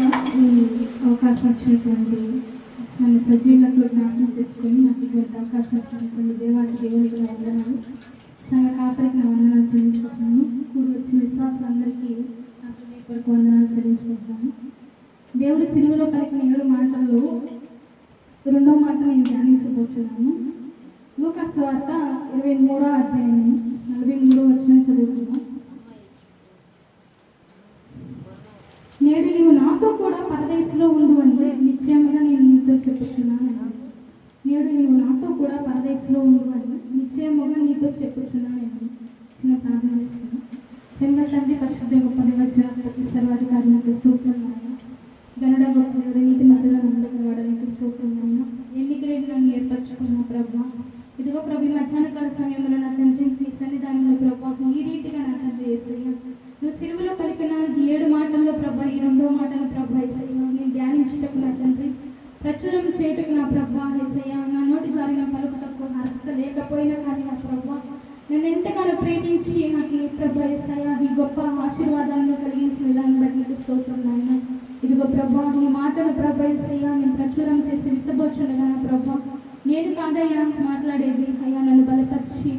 ఈ అవకాశం వచ్చినటువంటి నన్ను సజీవులకు జ్ఞాపకం చేసుకొని నాకు ఇటువంటి అవకాశం వచ్చినటువంటి దేవానికి దేవునికి నా వందనాలు సంఘ కాపరికి నా వందనాలు చెల్లించుకుంటున్నాను. కూడి వచ్చిన విశ్వాసులందరికీ నా హృదయపూర్వక వందనాలు చెల్లించుకుంటున్నాను. దేవుడు సిలువలో పలికిన ఏడు మాటల్లో రెండో మాట నేను ధ్యానించబోతున్నాను లూకాస్ వార్త ఇరవై మూడో అధ్యాయం నలభై మూడో వచ్చిన చదువుతున్నాను నేడు నీవు నాతో కూడా పరదేశంలో ఉండు అని నిశ్చయముగా నేను నీతో చెప్పుచున్నాను. నేడు నీవు నాతో కూడా పరదేశంలో ఉండు అని నిశ్చయముగా నీతో చెప్పుచున్నాను చిన్న ప్రార్థన చేసుకున్నాను రెండో తండ్రి పరిశుద్ధ గొప్ప దేవచ్చిన ప్రతి సర్వాధికారి నాకు స్తోత్రం గనుడ గొప్ప నీతి మధ్యలో ముందుకు వాడడానికి స్తోత్రం ఎన్నికలు నన్ను ఏర్పరచుకున్న ప్రభా? ఇదిగో ప్రభు మధ్యాహ్న కాల సమయంలో నా తండ్రి నీ సన్నిధానంలో ప్రభా ఈ రీతిగా నా తండ్రి ఏసయ్య నువ్వు సిలువలో పలికిన ఈ ఏడు మాటల్లో ప్రభా ఈ రెండో మాటలు ప్రభా ఏసయ్య నేను ధ్యానించుటకు నా తండ్రి ప్రచురం చేయుటకు నా ప్రభా ఏసయ్య నా నోటి ద్వారా నా పలుకుటకు అర్హత లేకపోయినా కానీ నా ప్రభా నన్ను ఎంతగానో ప్రేమించి నాకు ఈ ప్రభా ఏసయ్య ఈ గొప్ప ఆశీర్వాదాలను కలిగించిన విధానం బట్టి నీకు స్తోత్రం నాయన. ఇదిగో ప్రభా నీ మాటలు ప్రభా ఏసయ్య నేను ప్రచురం చేసి విత్తబోచుండగా ప్రభా. నేను కాదయ్యా మాట్లాడేది? అయ్యా నన్ను బలపరిచి.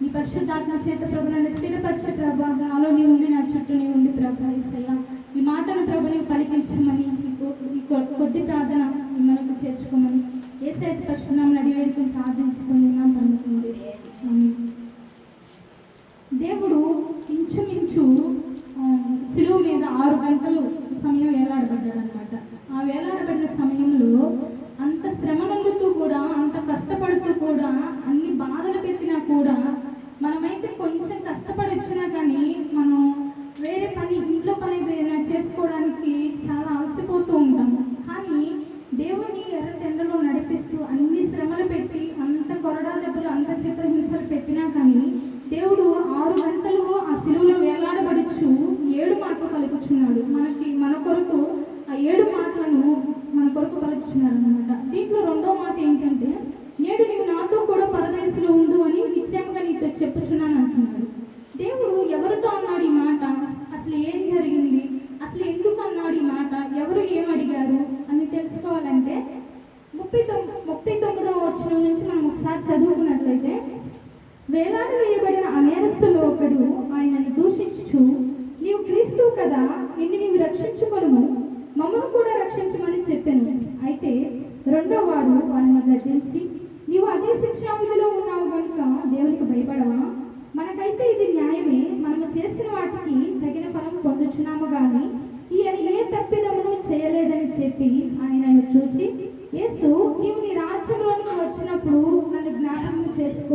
నీ పరిశుద్ధాత్మ చేత ప్రభు నన్ను స్థిరపరిచే ప్రభా. నాలో నీ ఉండి నా చుట్టూ నీ ఉండి ప్రభా ఏసయ్య. ఈ మాటను ప్రభు నీవు పలికించమని కొద్ది ప్రార్థన మనకు చేర్చుకోమని. ఏసై పరిశుద్ధం నడి వేడుకుని ప్రార్థించుకొని నా దేవుడు ಅವೆಲ್ಲ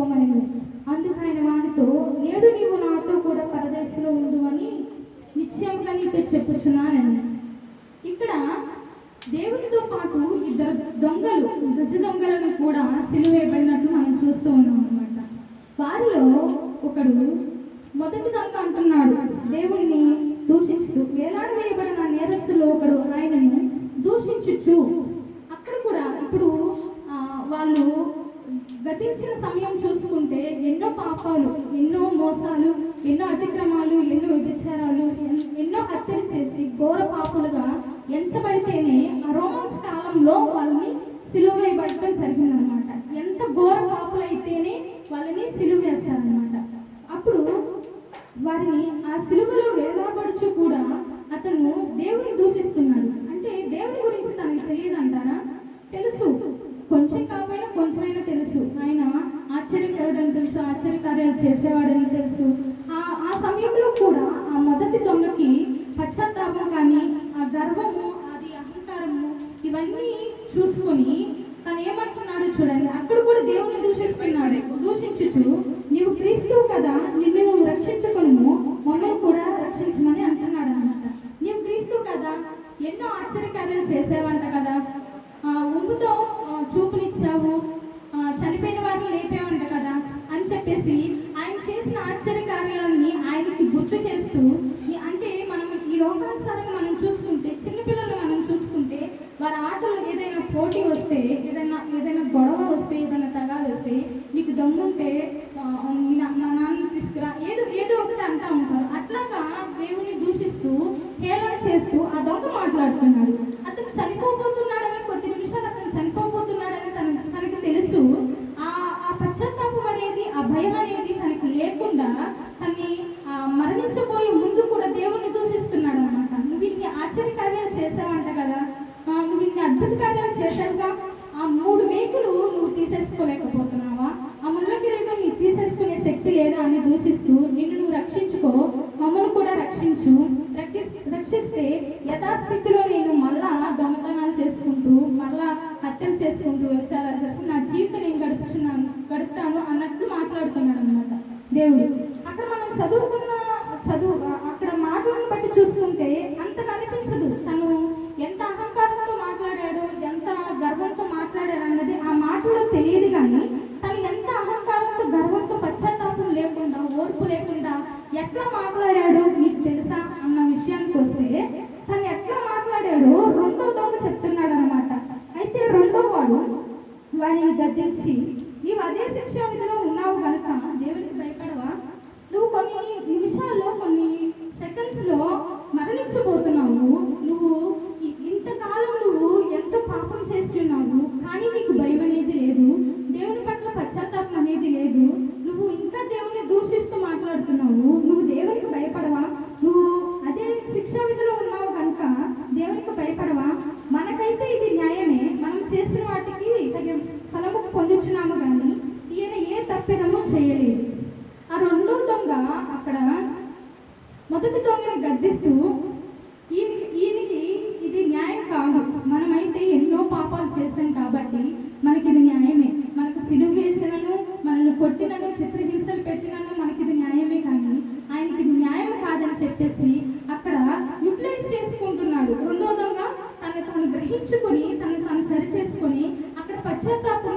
చేసుకోమని అందుకు ఆయన వారితో నేడు నీవు నాతో కూడా పరదేశంలో ఉండు అని నిశ్చయంగా నీతో చెప్పుచున్నానని. ఇక్కడ దేవునితో పాటు ఇద్దరు దొంగలు గజ దొంగలను కూడా సిలువేయబడినట్టు మనం చూస్తూ ఉన్నాం అనమాట వారిలో ఒకడు మొదటి దొంగ అంటున్నాడు దేవుణ్ణి దూషించుతూ వేలాడ వేయబడిన నేరస్తులో ఒకడు ఆయనను దూషించుచు. అక్కడ కూడా ఇప్పుడు వాళ్ళు గతించిన సమయం చూసుకుంటే ఎన్నో పాపాలు ఎన్నో మోసాలు ఎన్నో అతిక్రమాలు ఎన్నో విభిచారాలు ఎన్నో హత్యలు చేసి ఘోర పాపులుగా ఎంచబడితేనే రోమన్స్ కాలంలో వాళ్ళని సిలువ వేయబడటం జరిగిందనమాట ఎంత ఘోర పాపులైతేనే వాళ్ళని సిలువ వేస్తారనమాట అప్పుడు వారిని ఆ సిలువలో వేలాడబడుచు కూడా అతను దేవుని దూషిస్తున్నాడు. అంటే దేవుని గురించి తనకి తెలియదు అంటారా తెలుసు. కొంచెం కాకపోయినా కొంచెమైనా తెలుసు. ఆయన ఆశ్చర్యకరుడని తెలుసు ఆశ్చర్యకార్యాలు చేసేవాడని తెలుసు. ఆ ఆ సమయంలో కూడా ఆ మొదటి దొంగకి పశ్చాత్తాపం కానీ ఆ గర్వము అది అహంకారము ఇవన్నీ చూసుకొని తను ఏమంటున్నాడు చూడండి. అక్కడ కూడా దేవుని దూషిస్తున్నాడు. దూషించుచు నీవు క్రీస్తువు కదా నిన్ను నువ్వు రక్షించుకును మమ్మల్ని కూడా రక్షించమని అంటున్నాడు అనమాట నీవు క్రీస్తువు కదా ఎన్నో ఆశ్చర్యకార్యాలు చేసేవంట కదా ఉంపుతో చూపునిచ్చావు చనిపోయిన వారిని లేపేవంట కదా అని చెప్పేసి ఆయన చేసిన ఆశ్చర్య కార్యాలని ఆయనకి గుర్తు చేస్తూ అంటే మనం ఈ లోకానుసారంగా మనం చూసుకుంటే చిన్నపిల్లలు మనం చూసుకుంటే వారి ఆటలు ఏదైనా పోటీ వస్తే ఏదైనా ఏదైనా గొడవ వస్తే ఏదైనా తగాదు వస్తే నీకు దమ్ముంటే మీ నా నాన్న తీసుకురా ఏదో ఏదో ఒకటి అంటా ఉంటారు అట్లాగా దేవుని దూషిస్తూ రక్షిస్తే యథాస్థితిలో నేను మళ్ళా దొంగతనాలు చేసుకుంటూ మళ్ళా హత్యలు చేసుకుంటూ వ్యభిచారాలు చేసుకుంటూ నా జీవితం último, Tchau, tchau. Tá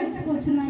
వెంట కూర్చున్నాయి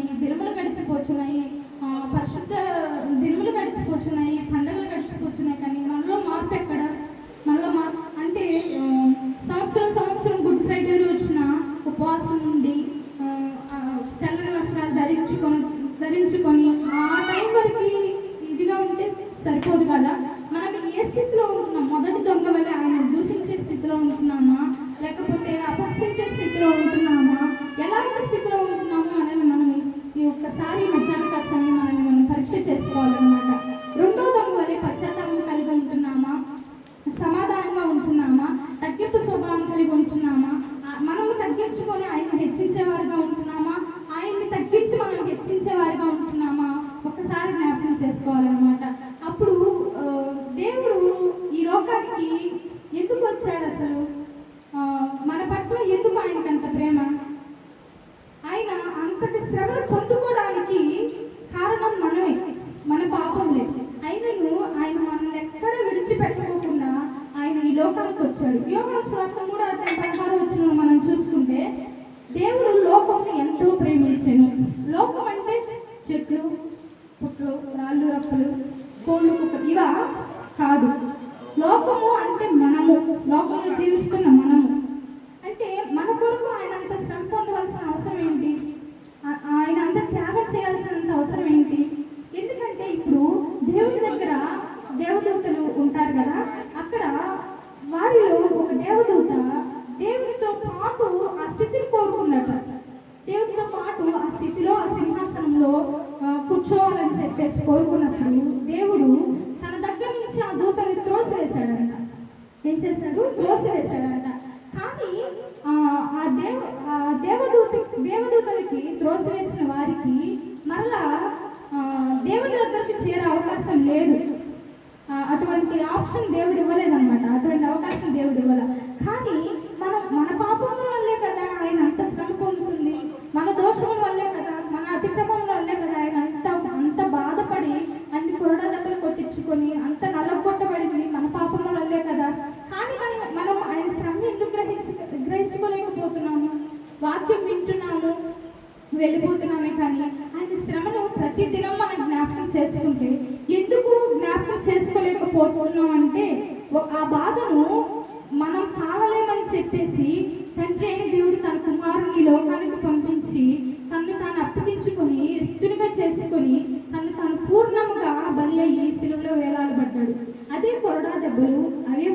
చెట్లు పుట్లు రాళ్ళు రప్పలు కోళ్ళు కుక్క ఇవ కాదు. లోకము అంటే మనము. లోకంలో జీవిస్తున్న మనము. అంటే మన కొరకు ఆయన అంత శ్రమ పొందవలసిన అవసరం ఏంటి? ఆయన అంత త్యాగ చేయాల్సినంత అవసరం ఏంటి? ఎందుకంటే ఇప్పుడు దేవుడి దగ్గర దేవదూతలు ఉంటారు కదా అక్కడ వారిలో ఒక దేవదూత దేవునితో పాటు ఆ స్థితిని కోరుకుందట. దేవుడితో పాటు ఆ స్థితిలో ఆ సింహాసనంలో కూర్చోవాలని చెప్పేసి కోరుకున్నప్పుడు దేవుడు తన దగ్గర నుంచి ఆ దూతని త్రోసివేశాడంట. ఏం చేశాడు? త్రోసివేశాడంట. కానీ ఆ దేవ దేవదూత దేవదూతలకి త్రోసివేసిన వారికి మళ్ళా దేవుని దగ్గరికి చేరే అవకాశం లేదు. అటువంటి ఆప్షన్ దేవుడు ఇవ్వలేదన్నమాట. అటువంటి అవకాశం దేవుడు ఇవ్వలే. కానీ మనం మన పాపం వల్లే కదా ఆయన అంత శ్రమ పొందుతుంది. మన దోషముల వల్లే కదా మన అతిక్రమం వల్లే కదా ఆయన అంత అంత బాధపడి అన్ని కొరడలకలు కొట్టించుకొని అంత నలగొట్టబడింది మన పాపముల వల్లే కదా. కానీ మనం మనం ఆయన శ్రమ ఎందుకు గ్రహించు గ్రహించుకోలేకపోతున్నాము? వాక్యం వింటున్నాము వెళ్ళిపోతున్నామే కానీ ఆయన శ్రమను ప్రతి దినం మనం జ్ఞాపకం చేసుకుంటే ఎందుకు జ్ఞాపకం చేసుకోలేకపోతున్నాం అంటే ఆ బాధను అదే కొరడా దెబ్బలు అవే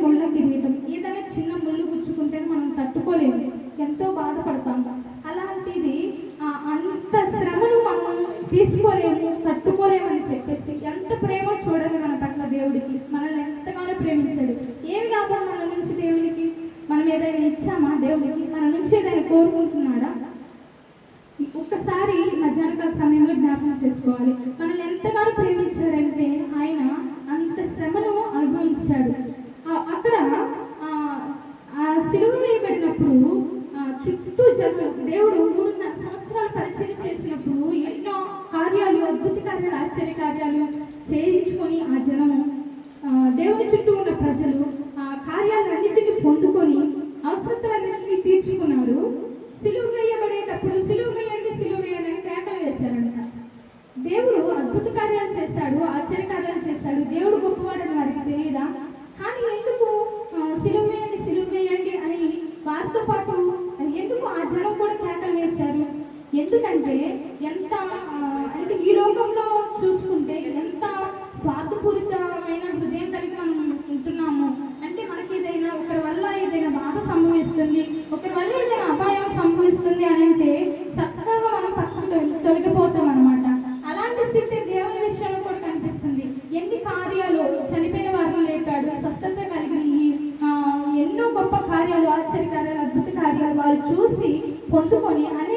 చూసి పొందుకొని అనే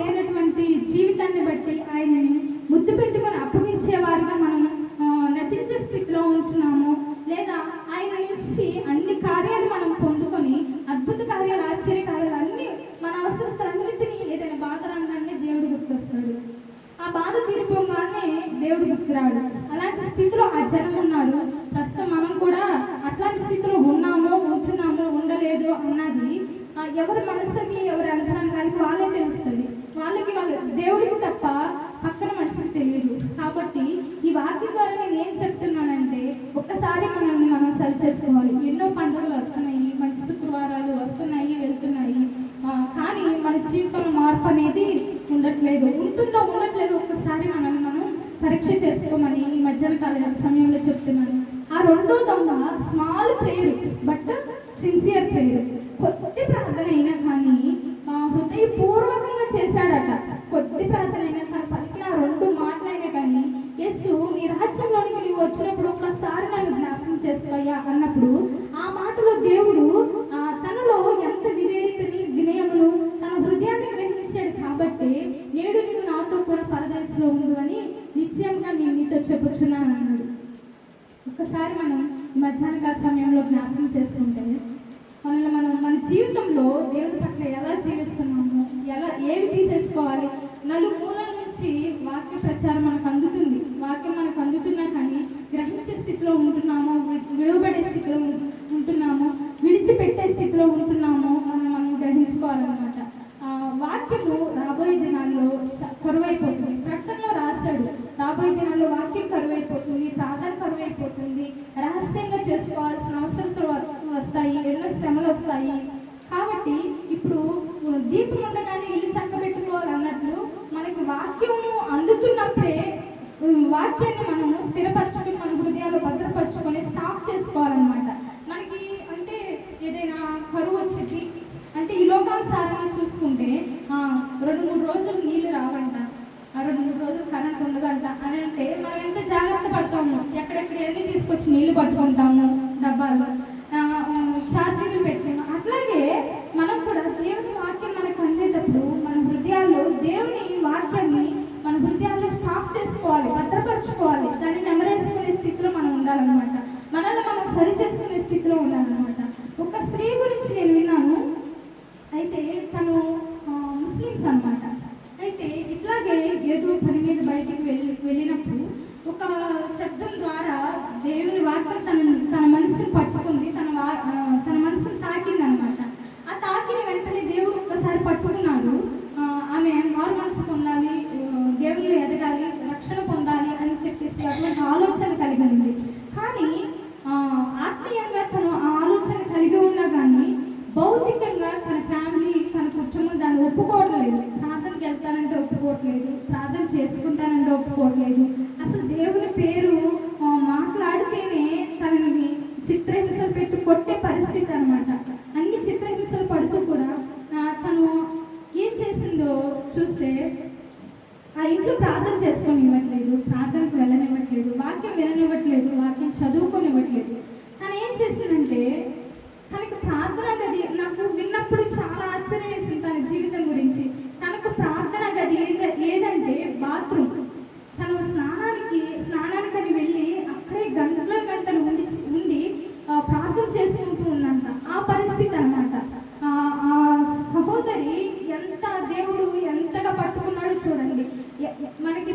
లేనటువంటి జీవితాన్ని బట్టి ఆయనని ముద్దు పెట్టుకొని అప్పగించే వారిగా మనం నమ్ముకోవట్లేదు ఒక్కసారి మనల్ని మనం పరీక్ష చేసుకోమని ఈ మధ్యాహ్న కాల సమయంలో చెప్తున్నాను. ఆ రెండో దొంగ small prayer but sincere prayer. కొద్ది ప్రార్థన అయినా వచ్చి నీళ్ళు పట్టుకుంటాము డబ్బాలు ఛార్జీలు పెట్టాము అట్లాగే మనం కూడా దేవుని వాక్యం మనకు అందేటప్పుడు మన హృదయాల్లో దేవుని వాక్యాన్ని మన హృదయాల్లో స్టాప్ చేసుకోవాలి భద్రపరచుకోవాలి. దాన్ని అర్థం చేసుకుంటూ ఉన్నంత ఆ పరిస్థితి అన్నమాట. ఆ సహోదరి ఎంత దేవుడు ఎంతగా పట్టుకున్నాడో చూడండి. మనకి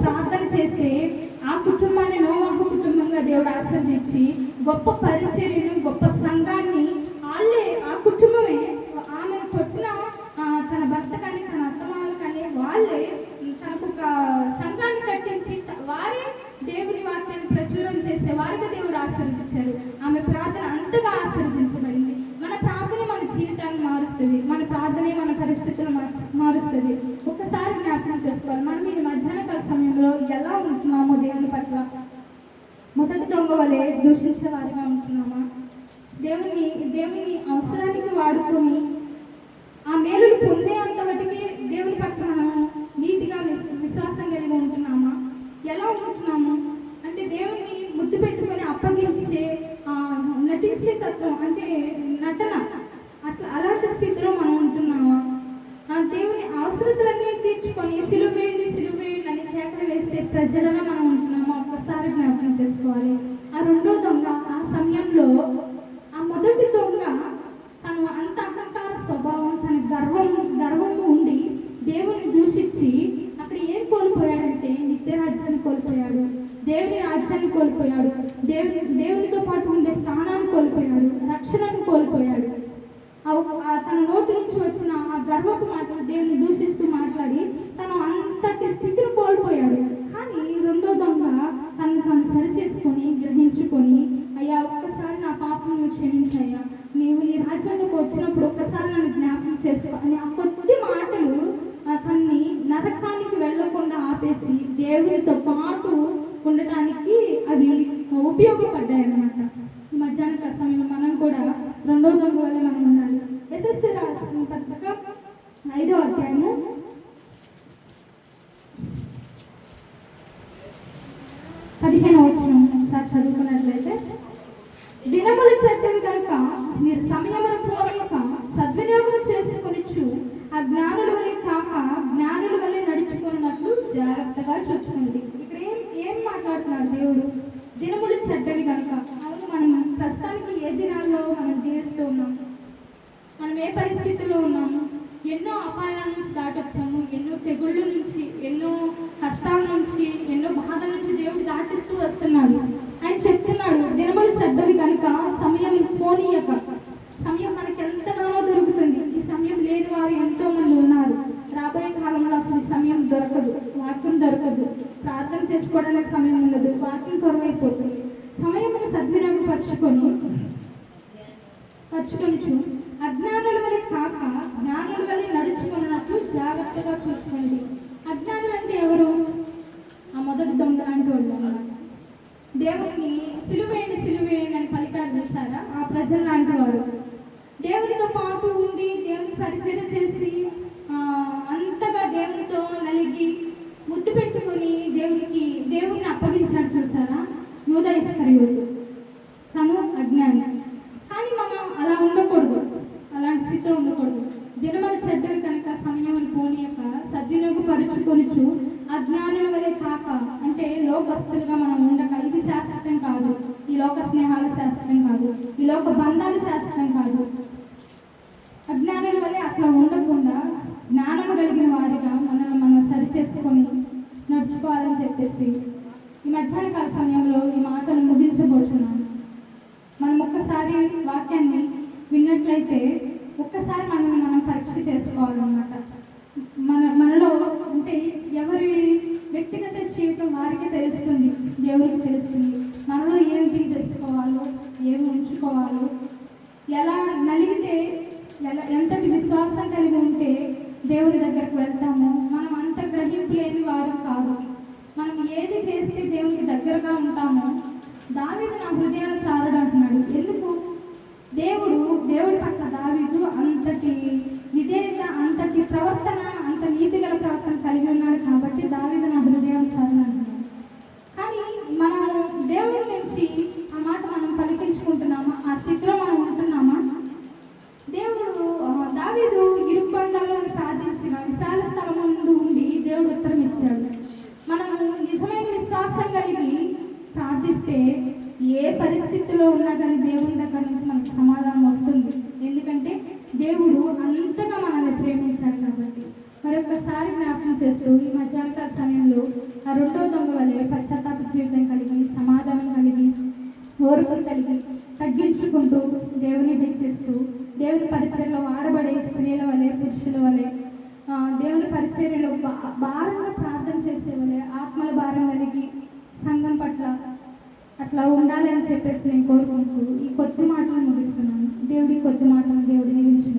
ప్రార్థన చేస్తే ఆ కుటుంబాన్ని నోవాహు కుటుంబంగా దేవుడు ఆశ్రదించి గొప్ప పరిచర్యను గొప్ప సంఘాన్ని తత్వము. అంటే దేవుని ముద్దు పెట్టుకొని అప్పగించే నటించే తత్వం అంటే నటన. అట్లా అలాంటి స్థితిలో మనం ఉంటున్నామా? ఆ దేవుని అవసరతలన్నీ తీర్చుకొని సిలువేయండి సిలువేయండి అని కేకలు వేసే ప్రజలలో మనం ఉంటున్నాము? ఒక్కసారి జ్ఞాపకం చేసుకోవాలి. ఆ రెండో దొంగ ఆ సమయంలో ఆ మొదటి దొంగ తను అంత అహంకార స్వభావం తన గర్వం గర్వము ఉండి దేవుని దూషించి అక్కడ ఏం కోల్పోయాడంటే నిత్యరాజ్యాన్ని కోల్పోయాడు. ఆదరణ కోల్పోయాడు. దేవుని దేవునితో పాటు ఉండే స్థానాన్ని కోల్పోయాడు. రక్షణను కోల్పోయాడు. తన నోటి నుంచి వచ్చిన ఆ గర్వపు మాటలు దేవుని దూషిస్తూ మాట్లాడి తను అంతటి స్థితిని కోల్పోయాడు. కానీ రెండో దొంగ తను తను సరిచేసుకొని జీవిస్తూ ఉన్నాము మనం ఏ పరిస్థితిలో ఉన్నాము ఎన్నో అపాయాల నుంచి దాటొచ్చాము. ఎన్నో తెగుళ్ళ నుంచి ఎన్నో కష్టాల నుంచి ఎన్నో బాధల నుంచి దేవుడు దాటిస్తూ వస్తున్నాడు. ఆయన చెప్తున్నాడు నిర్మలు చెడ్డవి కనుక సమయం పోనీయక సమయం మనకి ఎంతగానో దొరుకుతుంది ఈ సమయం లేని వారు ఎంతో మంది ఉన్నారు రాబోయే కాలంలో అసలు ఈ సమయం దొరకదు వాక్యం దొరకదు ప్రార్థన చేసుకోవడానికి సమయం ఉండదు వాక్యం కొరవైపోతుంది సమయమును సద్వినియోగపరచుకొని ఖర్చుకొనుచు అజ్ఞానుల వలె కాక జ్ఞానుల వలె నడుచుకున్నట్లు జాగ్రత్తగా చూసుకోండి. అజ్ఞానులు అంటే ఎవరు? ఆ మొదటి దొంగ లాంటి వాళ్ళు అన్నమాట. దేవుడిని సిలువేయండి సిలువేయండి అని ఫలితాలు చూసారా ఆ ప్రజలు లాంటి వారు. దేవునితో పాటు ఉండి దేవుని పరిచయం చేసి అంతగా దేవునితో నలిగి ముద్దు పెట్టుకొని దేవునికి దేవుని అప్పగించాడు చూసారా యూద ఇస్కరియోతు. తను అజ్ఞాని కానీ మనం అలా ఉండకూడదు అలాంటి స్థితిలో ఉండకూడదు దినమల చెడ్డవి కనుక సమయం పోనీయక సద్వినియోగపరుచుకొనుచు అజ్ఞానుల వలె కాక అంటే లోకస్తులుగా మనం ఉండక ఇది శాశ్వతం కాదు. ఈ లోక స్నేహాలు శాశ్వతం కాదు. ఈ లోక బంధాలు శాశ్వతం కాదు. అజ్ఞానుల వల్లే అట్లా ఉండకుండా జ్ఞానము కలిగిన వారిగా మనల్ని మనం సరిచేసుకొని నడుచుకోవాలని చెప్పేసి ఈ మధ్యాహ్న కాల సమయంలో ఈ మాటలు ముగించబోతున్నాను మనం ఒక్కసారి వాక్యాన్ని విన్నట్లయితే ఒక్కసారి మనల్ని మనం పరీక్ష చేసుకోవాలన్నమాట. మన మనలో అంటే ఎవరి వ్యక్తిగత జీవితం వారికి తెలుస్తుంది దేవుడికి తెలుస్తుంది. మనలో ఏమి తెలుసుకోవాలో ఏమి ఉంచుకోవాలో ఎలా నలిగితే ఎలా ఎంతటి విశ్వాసం కలిగి ఉంటే దేవుడి దగ్గరకు వెళ్తామో మనం అంత గ్రహింపు లేని వారు కాదు. మనం ఏది చేస్తే దేవునికి దగ్గరగా ఉంటామో దావీదు నా హృదయాన్ని సారడు అంటున్నాడు ఎందుకు? దేవుడు దేవుడి పట్ల దావీదు అంతటి విధేయత అంతటి ప్రవర్తన అంత నీతిగల ప్రవర్తన కలిగి ఉన్నాడు కాబట్టి దావీదు నా కానీ మనం దేవుడి నుంచి ఆ మాట మనం పలికించుకుంటున్నామా? ఆ స్థితిలో మనం ఉంటున్నామా? దేవుడు ఆ, దావీదు ఇరుబండాలను ప్రార్థించిన విశాల స్థలం ముందు ఉండి దేవుడు ఉత్తరం ఇచ్చాడు. మనము నిజమైన విశ్వాసం కలిగి ప్రార్థిస్తే ఏ పరిస్థితిలో ఉన్నా కానీ దేవుని దగ్గర నుంచి మనకు సమాధానం వస్తుంది. అట్లా ఉండాలి అని చెప్పేసి నేను కోరుకుంటూ ఈ కొద్ది మాటలు ముగిస్తున్నాను. దేవుడి కొద్ది మాటలు దేవుడిని వించిన